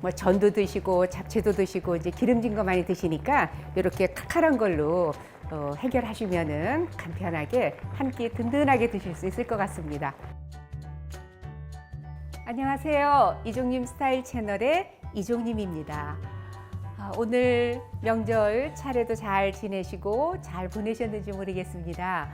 뭐 전도 드시고 잡채도 드시고 이제 기름진 거 많이 드시니까 이렇게 칼칼한 걸로 어, 해결하시면은 간편하게 한 끼 든든하게 드실 수 있을 것 같습니다. 안녕하세요. 이종님 스타일 채널의 이종님입니다. 아, 오늘 명절 차례도 잘 지내시고 잘 보내셨는지 모르겠습니다.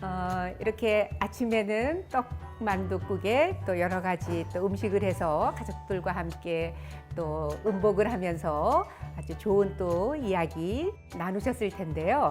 어, 이렇게 아침에는 떡 만두국에 또 여러 가지 또 음식을 해서 가족들과 함께 또 음복을 하면서 아주 좋은 또 이야기 나누셨을 텐데요.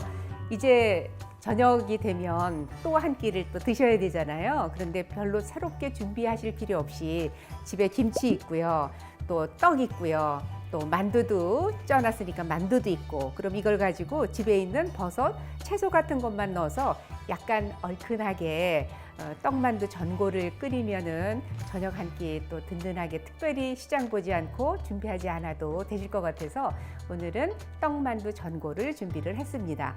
이제 저녁이 되면 또 한 끼를 또 드셔야 되잖아요. 그런데 별로 새롭게 준비하실 필요 없이 집에 김치 있고요. 또 떡 있고요. 또 만두도 쪄놨으니까 만두도 있고 그럼 이걸 가지고 집에 있는 버섯, 채소 같은 것만 넣어서 약간 얼큰하게 어, 떡만두 전골을 끓이면은 저녁 한 끼 또 든든하게 특별히 시장 보지 않고 준비하지 않아도 되실 것 같아서 오늘은 떡만두 전골을 준비를 했습니다.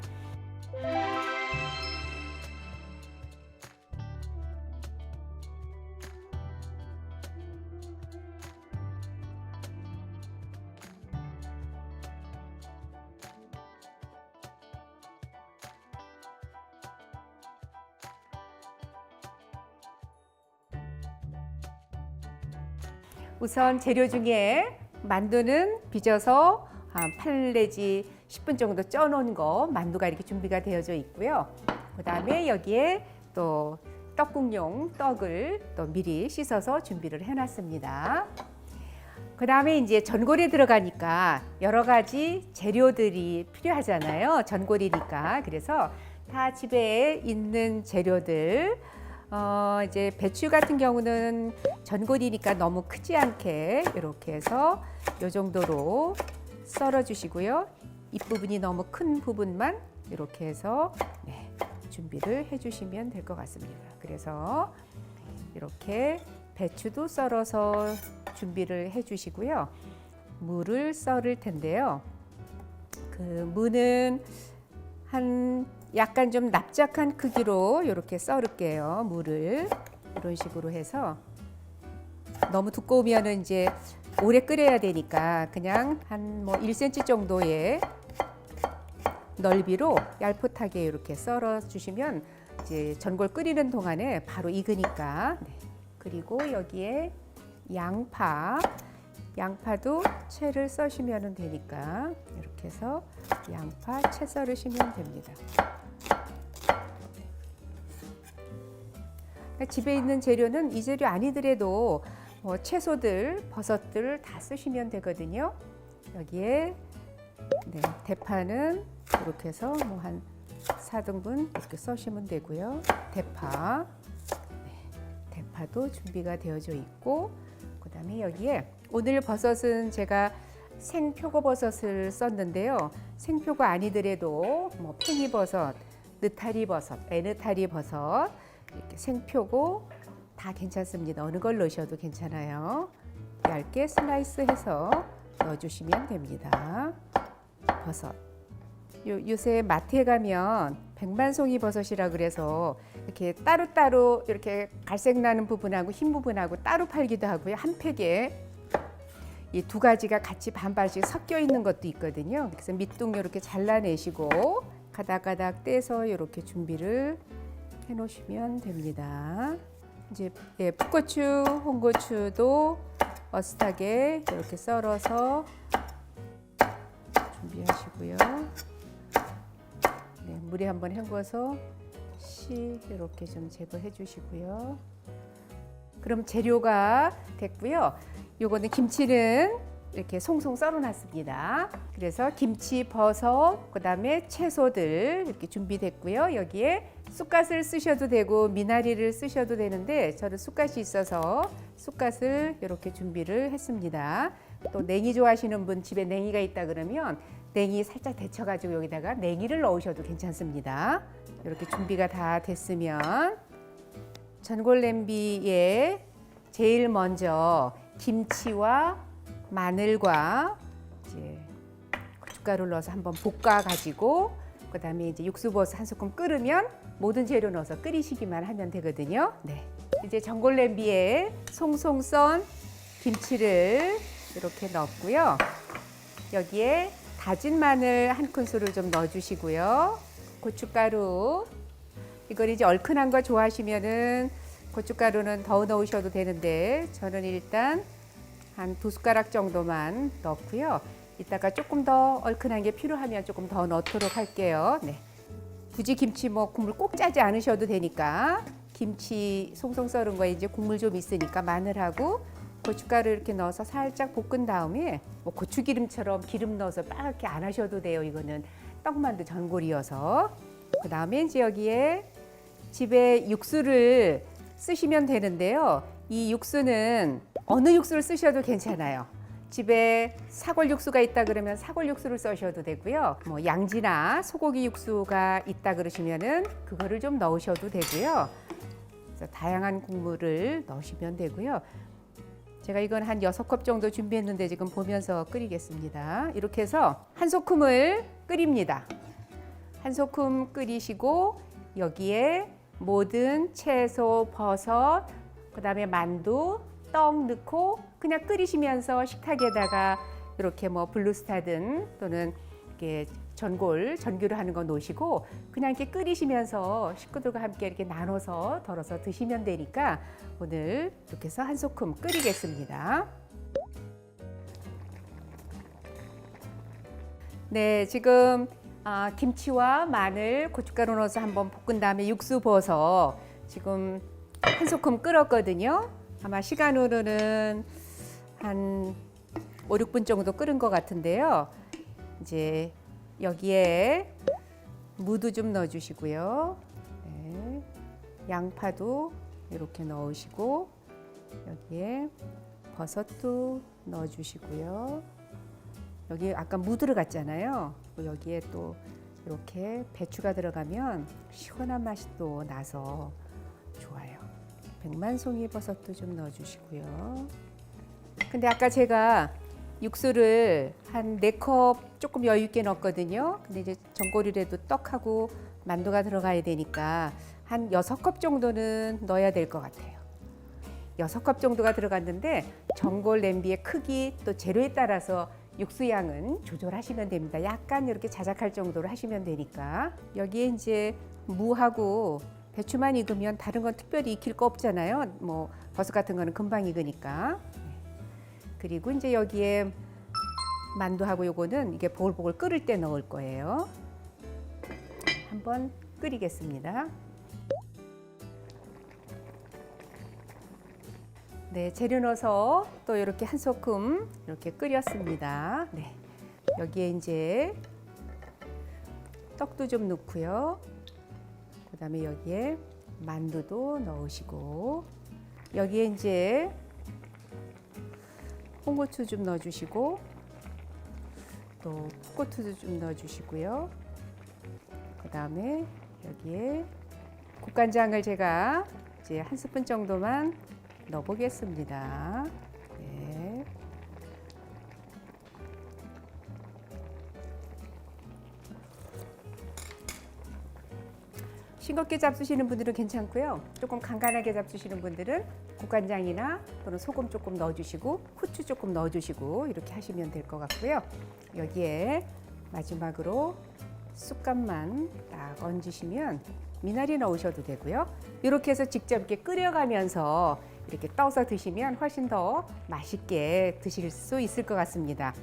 우선 재료 중에 만두는 빚어서 한8 내지 10분 정도 쪄놓은 거 만두가 이렇게 준비가 되어져 있고요. 그 다음에 여기에 또 떡국용 떡을 또 미리 씻어서 준비를 해놨습니다. 그 다음에 이제 전골에 들어가니까 여러 가지 재료들이 필요하잖아요. 전골이니까. 그래서 다 집에 있는 재료들, 어, 이제 배추 같은 경우는 전골이니까 너무 크지 않게 이렇게 해서 이 정도로 썰어 주시고요. 잎부분이 너무 큰 부분만 이렇게 해서 네, 준비를 해 주시면 될 것 같습니다. 그래서 이렇게 배추도 썰어서 준비를 해 주시고요. 무를 썰을 텐데요. 그 무는 한 약간 좀 납작한 크기로 이렇게 썰을게요. 무를 이런 식으로 해서 너무 두꺼우면은 이제 오래 끓여야 되니까 그냥 한 뭐 1cm 정도의 넓이로 얄풋하게 이렇게 썰어 주시면 이제 전골 끓이는 동안에 바로 익으니까 네. 그리고 여기에 양파 양파도 채를 써시면 되니까 이렇게 해서 양파 채 썰으시면 됩니다. 그러니까 집에 있는 재료는 이 재료 아니더라도 뭐 채소들, 버섯들 다 쓰시면 되거든요. 여기에 네, 대파는 이렇게 해서 뭐 한 4등분 이렇게 써시면 되고요. 대파, 네, 대파도 준비가 되어져 있고 그 다음에 여기에 오늘 버섯은 제가 생표고버섯을 썼는데요. 생표고 아니더라도 뭐 팽이버섯, 느타리버섯, 애느타리버섯 이렇게 생표고 다 괜찮습니다. 어느 걸 넣으셔도 괜찮아요. 얇게 슬라이스해서 넣어주시면 됩니다. 버섯. 요, 요새 마트에 가면 백만송이 버섯이라 그래서 이렇게 따로따로 이렇게 갈색 나는 부분하고 흰 부분하고 따로 팔기도 하고요. 한 팩에 이 두 가지가 같이 반반씩 섞여 있는 것도 있거든요. 그래서 밑둥 이렇게 잘라내시고 가닥가닥 떼서 이렇게 준비를 해 놓으시면 됩니다. 이제 예, 풋고추, 홍고추도 어슷하게 이렇게 썰어서 준비하시고요. 네, 물에 한번 헹궈서 씨 이렇게 좀 제거해 주시고요. 그럼 재료가 됐고요. 요거는 김치는 이렇게 송송 썰어놨습니다. 그래서 김치, 버섯, 그다음에 채소들 이렇게 준비됐고요. 여기에 쑥갓을 쓰셔도 되고 미나리를 쓰셔도 되는데 저는 쑥갓이 있어서 쑥갓을 이렇게 준비를 했습니다. 또 냉이 좋아하시는 분 집에 냉이가 있다 그러면 냉이 살짝 데쳐가지고 여기다가 냉이를 넣으셔도 괜찮습니다. 이렇게 준비가 다 됐으면 전골 냄비에 제일 먼저 김치와 마늘과 이제 고춧가루를 넣어서 한번 볶아 가지고 그다음에 이제 육수버섯 한 스푼 끓으면 모든 재료 넣어서 끓이시기만 하면 되거든요. 네. 이제 전골 냄비에 송송 썬 김치를 이렇게 넣었고요. 여기에 다진 마늘 한 큰술을 좀 넣어주시고요. 고춧가루 이걸 이제 얼큰한 거 좋아하시면은 고춧가루는 더 넣으셔도 되는데 저는 일단 한 두 숟가락 정도만 넣고요. 이따가 조금 더 얼큰한 게 필요하면 조금 더 넣도록 할게요. 네. 굳이 김치 뭐 국물 꼭 짜지 않으셔도 되니까 김치 송송 썰은 거에 이제 국물 좀 있으니까 마늘하고 고춧가루 이렇게 넣어서 살짝 볶은 다음에 뭐 고추기름처럼 기름 넣어서 빨갛게 안 하셔도 돼요. 이거는 떡만두 전골이어서 그 다음에 이제 여기에 집에 육수를 쓰시면 되는데요. 이 육수는 어느 육수를 쓰셔도 괜찮아요. 집에 사골 육수가 있다 그러면 사골 육수를 써셔도 되고요. 뭐 양지나 소고기 육수가 있다 그러시면은 그거를 좀 넣으셔도 되고요. 그래서 다양한 국물을 넣으시면 되고요. 제가 이건 한 여섯 컵 정도 준비했는데 지금 보면서 끓이겠습니다. 이렇게 해서 한 소금을 끓입니다. 한 소금 끓이시고 여기에 모든 채소, 버섯, 그다음에 만두, 떡 넣고 그냥 끓이시면서 식탁에다가 이렇게 뭐 블루스타든 또는 이렇게 전골, 전규를 하는 거 놓으시고 그냥 이렇게 끓이시면서 식구들과 함께 이렇게 나눠서 덜어서 드시면 되니까 오늘 이렇게 해서 한 소금 끓이겠습니다. 네, 지금 아, 김치와 마늘, 고춧가루 넣어서 한번 볶은 다음에 육수 부어서 지금 한 소금 끓었거든요. 아마 시간으로는 한 5, 6분 정도 끓은 것 같은데요. 이제 여기에 무도 좀 넣어주시고요. 네. 양파도 이렇게 넣으시고 여기에 버섯도 넣어주시고요. 여기 아까 무 들어갔잖아요. 여기에 또 이렇게 배추가 들어가면 시원한 맛이 또 나서 좋아요. 백만송이 버섯도 좀 넣어주시고요. 근데 아까 제가 육수를 한 네 컵 조금 여유 있게 넣었거든요. 근데 이제 전골이라도 떡하고 만두가 들어가야 되니까 한 여섯 컵 정도는 넣어야 될 것 같아요. 여섯 컵 정도가 들어갔는데 전골 냄비의 크기 또 재료에 따라서 육수 양은 조절하시면 됩니다. 약간 이렇게 자작할 정도로 하시면 되니까 여기에 이제 무하고 배추만 익으면 다른 건 특별히 익힐 거 없잖아요. 뭐 버섯 같은 거는 금방 익으니까. 그리고 이제 여기에 만두하고 요거는 이게 보글보글 끓을 때 넣을 거예요. 한번 끓이겠습니다. 네, 재료 넣어서 또 이렇게 한 소금 이렇게 끓였습니다. 네. 여기에 이제 떡도 좀 넣고요. 그다음에 여기에 만두도 넣으시고 여기에 이제 홍고추 좀 넣어주시고 또 풋고추도 좀 넣어주시고요. 그다음에 여기에 국간장을 제가 이제 한 스푼 정도만 넣어보겠습니다. 네. 싱겁게 잡수시는 분들은 괜찮고요. 조금 간간하게 잡수시는 분들은 국간장이나 또는 소금 조금 넣어주시고 후추 조금 넣어주시고 이렇게 하시면 될 것 같고요. 여기에 마지막으로 쑥갓만 딱 얹으시면 미나리 넣으셔도 되고요. 이렇게 해서 직접 이렇게 끓여가면서 이렇게 떠서 드시면 훨씬 더 맛있게 드실 수 있을 것 같습니다.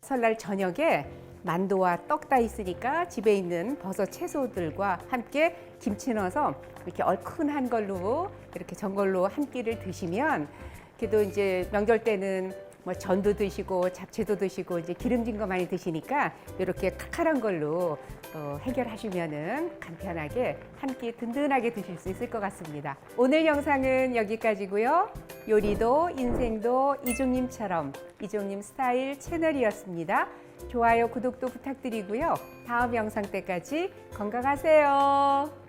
설날 저녁에 만두와 떡 다 있으니까 집에 있는 버섯 채소들과 함께 김치 넣어서 이렇게 얼큰한 걸로 이렇게 전골로 한 끼를 드시면 그래도 이제 명절 때는 뭐 전도 드시고 잡채도 드시고 이제 기름진 거 많이 드시니까 이렇게 칼칼한 걸로 어, 해결하시면은 간편하게 한 끼 든든하게 드실 수 있을 것 같습니다. 오늘 영상은 여기까지고요. 요리도 인생도 이종님처럼 이종님 스타일 채널이었습니다. 좋아요, 구독도 부탁드리고요. 다음 영상 때까지 건강하세요.